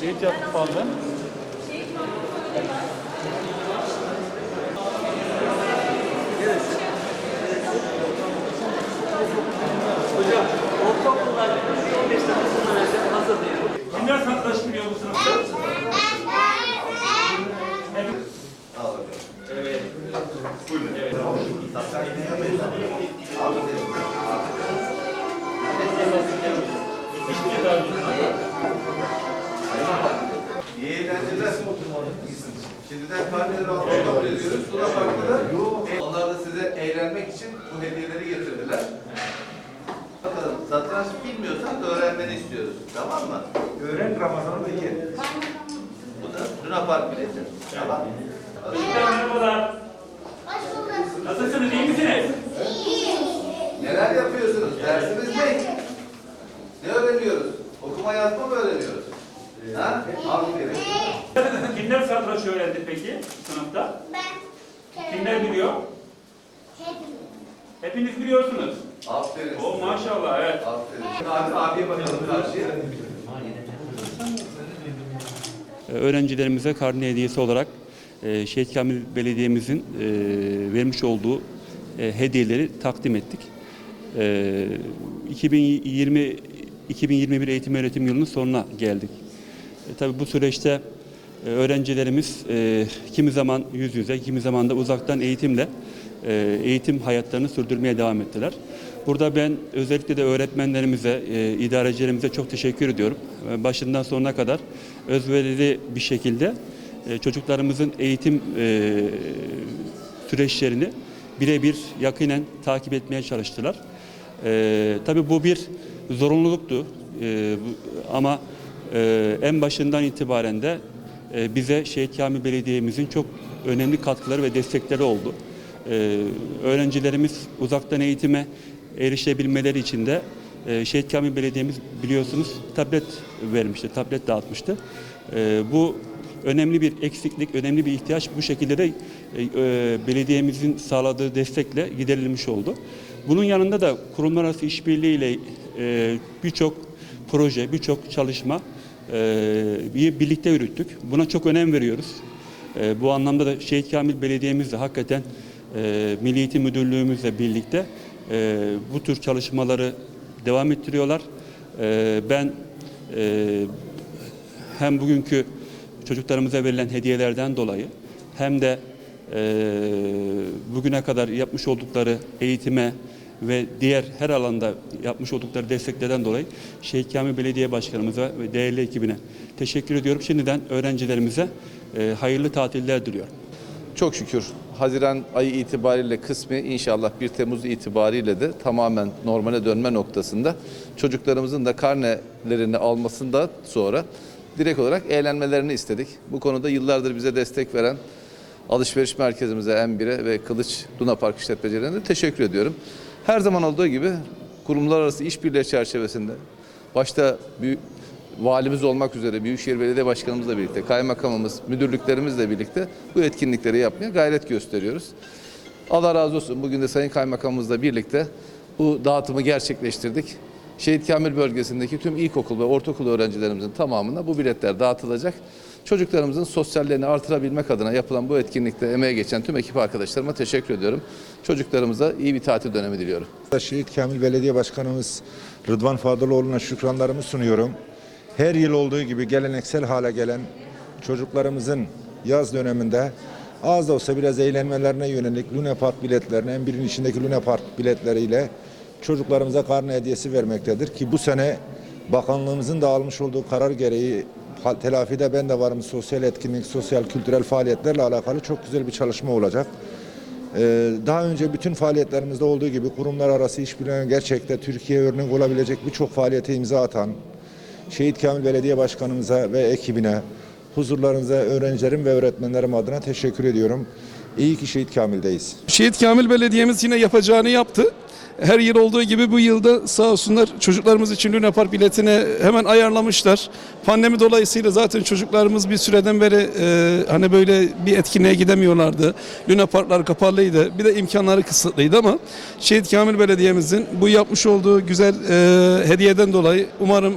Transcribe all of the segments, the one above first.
Şehit yaptık fazla. Hocam ortaokullar 15 dakika sonra hazır değil. Kimler biliyor bu sınıfta? İyi eğlenceler. Şimdiden karneleri almayı kabul ediyoruz. Sura farklı Onlar da size eğlenmek için bu hediyeleri getirdiler. Bakalım satranç bilmiyorsan da öğrenmeni istiyoruz. Tamam mı? Öğren Ramazan'ı da ye. Bu da Luna Park bileti. Tamam. Merhabalar. Nasılsınız? iyi misiniz? Neler yapıyorsunuz? Dersiniz ne? Ne öğreniyoruz? Okuma yazma mı öğreniyoruz? Ha? Aferin. Kimler satranç öğrendi peki sınıfta? Ben. Kimler biliyor? Hepimiz. Hepiniz biliyorsunuz. Aferin. O size. maşallah evet. Aferin. Abi, abiye bakalım karşıya. öğrencilerimize karne hediyesi olarak e, Şehit Kamil Belediye'mizin e, vermiş olduğu e, hediyeleri takdim ettik. E, 2020 2021 eğitim öğretim yılının sonuna geldik. E, tabii bu süreçte e, öğrencilerimiz e, kimi zaman yüz yüze, kimi zaman da uzaktan eğitimle eğitim hayatlarını sürdürmeye devam ettiler. Burada ben özellikle de öğretmenlerimize, idarecilerimize çok teşekkür ediyorum. Başından sonuna kadar özverili bir şekilde çocuklarımızın eğitim süreçlerini birebir yakinen takip etmeye çalıştılar. Tabii bu bir zorunluluktu ama e, en başından itibaren de e, bize Şehit Kamil Belediye'mizin çok önemli katkıları ve destekleri oldu. E, öğrencilerimiz uzaktan eğitime erişebilmeleri için de e, Şehit Kamil Belediye'miz biliyorsunuz tablet vermişti, tablet dağıtmıştı. E, bu önemli bir eksiklik, önemli bir ihtiyaç bu şekilde de e, e, belediyemizin sağladığı destekle giderilmiş oldu. Bunun yanında da kurumlar arası işbirliğiyle e, birçok proje, birçok çalışma bir birlikte yürüttük. Buna çok önem veriyoruz. E, bu anlamda da Şehit Kamil Belediye'miz de hakikaten e, Milli Eğitim Müdürlüğümüzle birlikte e, bu tür çalışmaları devam ettiriyorlar. E, ben e, hem bugünkü çocuklarımıza verilen hediyelerden dolayı hem de bugüne kadar yapmış oldukları eğitime ve diğer her alanda yapmış oldukları desteklerden dolayı Şehit Kamil Belediye Başkanımıza ve değerli ekibine teşekkür ediyorum. Şimdiden öğrencilerimize e, hayırlı tatiller diliyorum. Çok şükür Haziran ayı itibariyle kısmi inşallah 1 Temmuz itibariyle de tamamen normale dönme noktasında çocuklarımızın da karnelerini almasında sonra direkt olarak eğlenmelerini istedik. Bu konuda yıllardır bize destek veren alışveriş merkezimize M1'e ve Kılıç Luna Park işletmecilerine de teşekkür ediyorum. Her zaman olduğu gibi kurumlar arası işbirliği çerçevesinde başta büyük valimiz olmak üzere Büyükşehir Belediye Başkanımızla birlikte, kaymakamımız, müdürlüklerimizle birlikte bu etkinlikleri yapmaya gayret gösteriyoruz. Allah razı olsun. Bugün de Sayın Kaymakamımızla birlikte bu dağıtımı gerçekleştirdik. Şehit Kamil bölgesindeki tüm ilkokul ve ortaokul öğrencilerimizin tamamına bu biletler dağıtılacak. Çocuklarımızın sosyallerini artırabilmek adına yapılan bu etkinlikte emeğe geçen tüm ekip arkadaşlarıma teşekkür ediyorum. Çocuklarımıza iyi bir tatil dönemi diliyorum. Şehit Kamil Belediye Başkanımız Rıdvan Fadıloğlu'na şükranlarımı sunuyorum. Her yıl olduğu gibi geleneksel hale gelen çocuklarımızın yaz döneminde az da olsa biraz eğlenmelerine yönelik Luna Park biletlerini, en birinin içindeki Luna Park biletleriyle çocuklarımıza karne hediyesi vermektedir. Ki bu sene bakanlığımızın da almış olduğu karar gereği telafide ben de varım sosyal etkinlik, sosyal kültürel faaliyetlerle alakalı çok güzel bir çalışma olacak. Ee, Daha önce bütün faaliyetlerimizde olduğu gibi kurumlar arası işbirliğine gerçekte Türkiye örnek olabilecek birçok faaliyete imza atan Şehit Kamil Belediye Başkanımıza ve ekibine, huzurlarınıza öğrencilerim ve öğretmenlerim adına teşekkür ediyorum. İyi ki Şehit Kamil'deyiz. Şehit Kamil Belediye'miz yine yapacağını yaptı. Her yıl olduğu gibi bu yılda sağ olsunlar çocuklarımız için Luna Park biletini hemen ayarlamışlar. Pandemi dolayısıyla zaten çocuklarımız bir süreden beri e, hani böyle bir etkinliğe gidemiyorlardı. Luna Parklar kapalıydı. Bir de imkanları kısıtlıydı ama Şehit Kamil Belediye'mizin bu yapmış olduğu güzel e, hediyeden dolayı umarım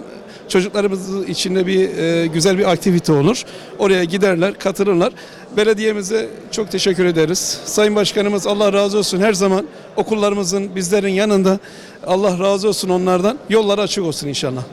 Çocuklarımız için de bir e, güzel bir aktivite olur. Oraya giderler, katılırlar. Belediyemize çok teşekkür ederiz. Sayın Başkanımız Allah razı olsun her zaman okullarımızın bizlerin yanında. Allah razı olsun onlardan. Yolları açık olsun inşallah.